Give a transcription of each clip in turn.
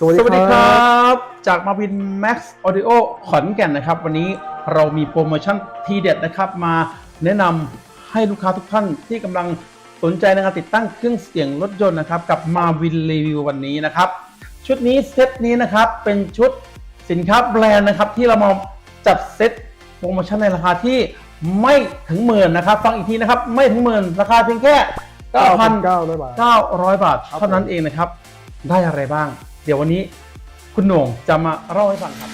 สวัสดีสวัสดีคครรัับ จากมาวิน Max Audio ขอนแก่นนะครับ วันนี้เรามีโปรโมชั่นทีเด็ดนะครับ มาแนะนำให้ลูกค้าทุกท่านที่กำลังสนใจในการติดตั้งเครื่องเสียงรถยนต์นะครับ กับมาวินรีวิววันนี้นะครับ ชุดนี้เซตนี้นะครับเป็นชุดสินค้าแบรนด์นะครับ ที่เรามาจัดเซตโปรโมชั่นในราคาที่ไม่ถึงหมื่นนะครับ ฟังอีกทีนะครับไม่ถึงหมื่นราคาเพียงแค่9,900 9,900บาทบาทครับเท่านั้นเองนะครับ ได้อะไรบ้างเดี๋ยววันนี้คุณหน่งจะมาเล่าให้ฟังครับ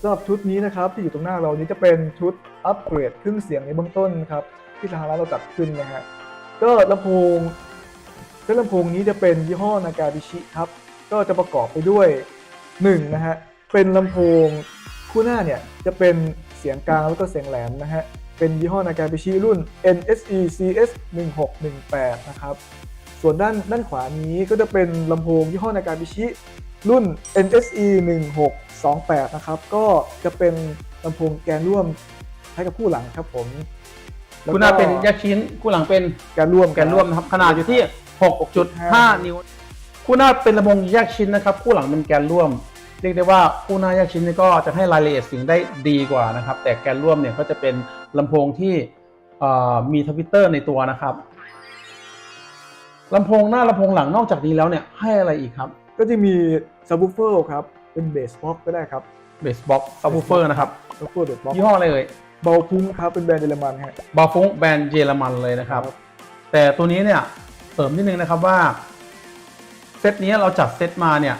สำหรับชุดนี้นะครับที่อยู่ตรงหน้าเรานี้จะเป็นชุดอัปเกรดเครื่องเสียงในเบื้องต้นนะครับที่ทางร้านเราจัดขึ้นนะฮะก็ลำโพงเครื่องลำโพงนี้จะเป็นยี่ห้อนากาบิชิครับก็จะประกอบไปด้วย1นะฮะเป็นลำโพงคู่หน้าเนี่ยจะเป็นเสียงกลางแล้วก็เสียงแหลมนะฮะเป็นยี่ห้อนากาบิชิรุ่น NSE CS 1618นะครับ ส่วนด้านด้านขวานี้ก็จะเป็นลำโพงยี่ห้อนากาบิชิรุ่น NSE 1628 นะครับ ก็จะเป็นลำโพงแกนร่วมใช้กับคู่หลังครับผมแล้วก็คุณหน้าเป็นแยกชิ้น คู่หลังเป็นแกนร่วมแกนร่วมนะครับขนาดอยู่ที่ 6.5 นิ้ว คู่หน้าเป็นลำโพงแยกชิ้นนะครับ คู่หลังเป็นแกนร่วม เรียกได้ว่าคู่หน้าแยกชิ้นนี่ก็จะให้รายละเอียดเสียงได้ดีกว่านะครับ แต่แกนร่วมเนี่ยก็จะเป็นลำโพงที่เอ่อมีทวิตเตอร์ในตัวนะครับ ลำโพงหน้าลำโพงหลังนอกจากนี้แล้วเนี่ยให้อะไรอีกครับก็จะมีซับ w ูเฟอร์ครับ เป็นเบสบ็อกก็ได้ครับเบสบ็อกซ์ซับวูเฟอร์นะครับซับ w ูเฟอร์เบสบ็อกยี่ห้ออะไรเอ่ยเบาพุ้งครับ เป็นแบรนด์เยอรมันฮะบาฟงแบรนด์เยอรมันเลยนะครับ แต่ตัวนี้เนี่ยเสริมนิดนึงนะครับว่าเซตนี้เราจัดเซตมาเนี่ย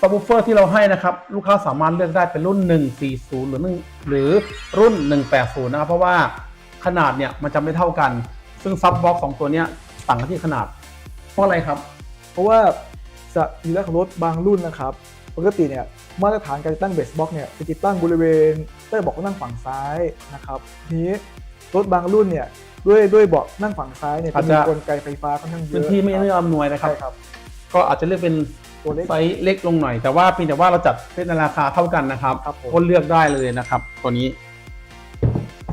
ซับวูเฟอร์ที่เราให้นะครับ ลูกค้าสามารถเลือกได้เป็นรุ่น 140 หรือ1หรือรุ่น 180 นะครับ เพราะว่าขนาดเนี่ยมันจะไม่เท่ากัน ซึ่งซับบ็อกสองตัวเนี้ย ต่างกันที่ขนาด เพราะอะไรครับ เพราะว่าสรีระของรถบางรุ่นนะครับ ปกติเนี่ยมาตรฐานการติดตั้งเบสบ็อกเนี่ยจะติดตั้งบริเวณใต้เบาะนั่งฝั่งซ้ายนะครับทีนี้รถบางรุ่นเนี่ยด้วยด้วยเบาะนั่งฝั่งซ้ายเนี่ยอาจะจจะมีกลไกไฟฟ้าค่อนข้างเยอะพื้นที่ไม่ครับเอื้ออำนวยนะครับ ใช่ครับ ก็อาจจะเลือกเป็นตัวเล็ก ไซส์เล็กลงหน่อย แต่ว่าเพียงแต่ว่าเราจัดเซตในราคาเท่ากันนะครับครับผม ก็เลือกได้เลยนะครับ ตัวนี้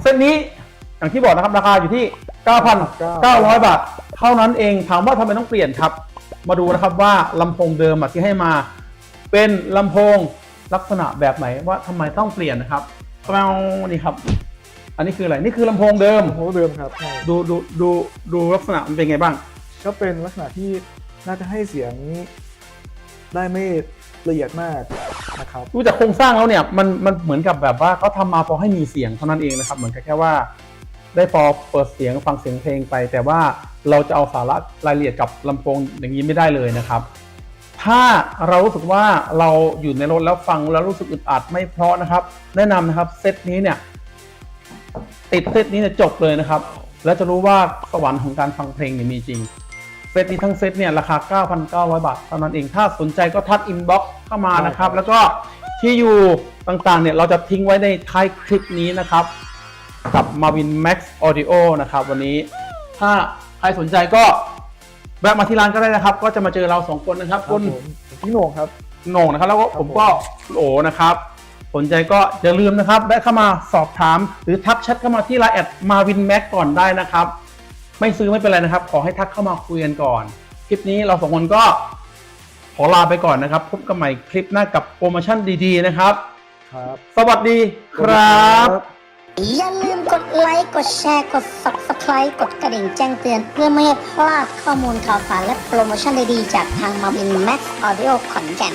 เซตนี้อย่างที่บอกนะครับราคาอยู่ที่ 9,900 บาท เท่านั้นเองถามว่าทำไมต้องเปลี่ยนครับ มาดูนะครับว่าลำโพงเดิมอะที่ให้มาเป็นลำโพงลักษณะแบบไหนว่าทำไมต้องเปลี่ยนนะครับแปลวนี่ครับ อันนี้คืออะไรนี่คือลำโพงเดิมโมเดิมครับใช่ดูดูดูดูลักษณะมันเป็นไงบ้าง ก็เป็นลักษณะที่น่าจะให้เสียงได้ไม่ละเอียดมากนะครับดูจากโครงสร้างแล้วเนี่ยมันมันเหมือนกับแบบว่าเขาทำมาพอให้มีเสียงเท่านั้นเองนะครับ เหมือนกับแค่ว่า ได้พอเปิดเสียงฟังเสียงเพลงไป แต่ว่าเราจะเอาสาระรายละเอียดกับลำโพงอย่างนี้ไม่ได้เลยนะครับ ถ้าเรารู้สึกว่าเราอยู่ในรถแล้วฟังแล้วรู้สึกอึดอัดไม่เพราะนะครับ แนะนำนะครับเซตนี้เนี่ยติดเซตนี้เนี่ยจบเลยนะครับ แล้วจะรู้ว่าสวรรค์ของการฟังเพลงเนี่ยมีจริงเซตนี้ทั้งเซตเนี่ยราคา 9,900 บาทเท่านั้นเอง ถ้าสนใจก็ทักอินบ็อกซ์เข้ามานะครับ แล้วก็ที่อยู่ต่างๆเนี่ยเราจะทิ้งไว้ในท้ายคลิปนี้นะครับ กับ Marvin Max Audio นะครับวันนี้ถ้าใครสนใจก็แวะมาที่ร้านก็ได้นะครับ ก็จะมาเจอเราสองคนนะครับคคุรับณผมพี่โหน่งครับ โหน่งนะครับ แล้วก็ครับผมก็คุณโอนะครับ สนใจก็อย่าลืมนะครับแวะเข้ามาสอบถาม หรือทักแชทเข้ามาที่ไลน์แอด Marvin Max ก่อนได้นะครับ ไม่ซื้อไม่เป็นไรนะครับ ขอให้ทักเข้ามาคุยกันก่อน คลิปนี้เราสองคนก็ขอลาไปก่อนนะครับ พบกันใหม่คลิปหน้ากับโปรโมชั่นดีๆนะครับ ครับ สวัสดีครับ อย่าลืมกดไลค์ กดแชร์ กด Subscribe กดกระดิ่งแจ้งเตือนเพื่อไม่ให้พลาดข้อมูลข่าวสารและโปรโมชั่นดีๆ จากทางมาบิน Max Audio ขอนแก่น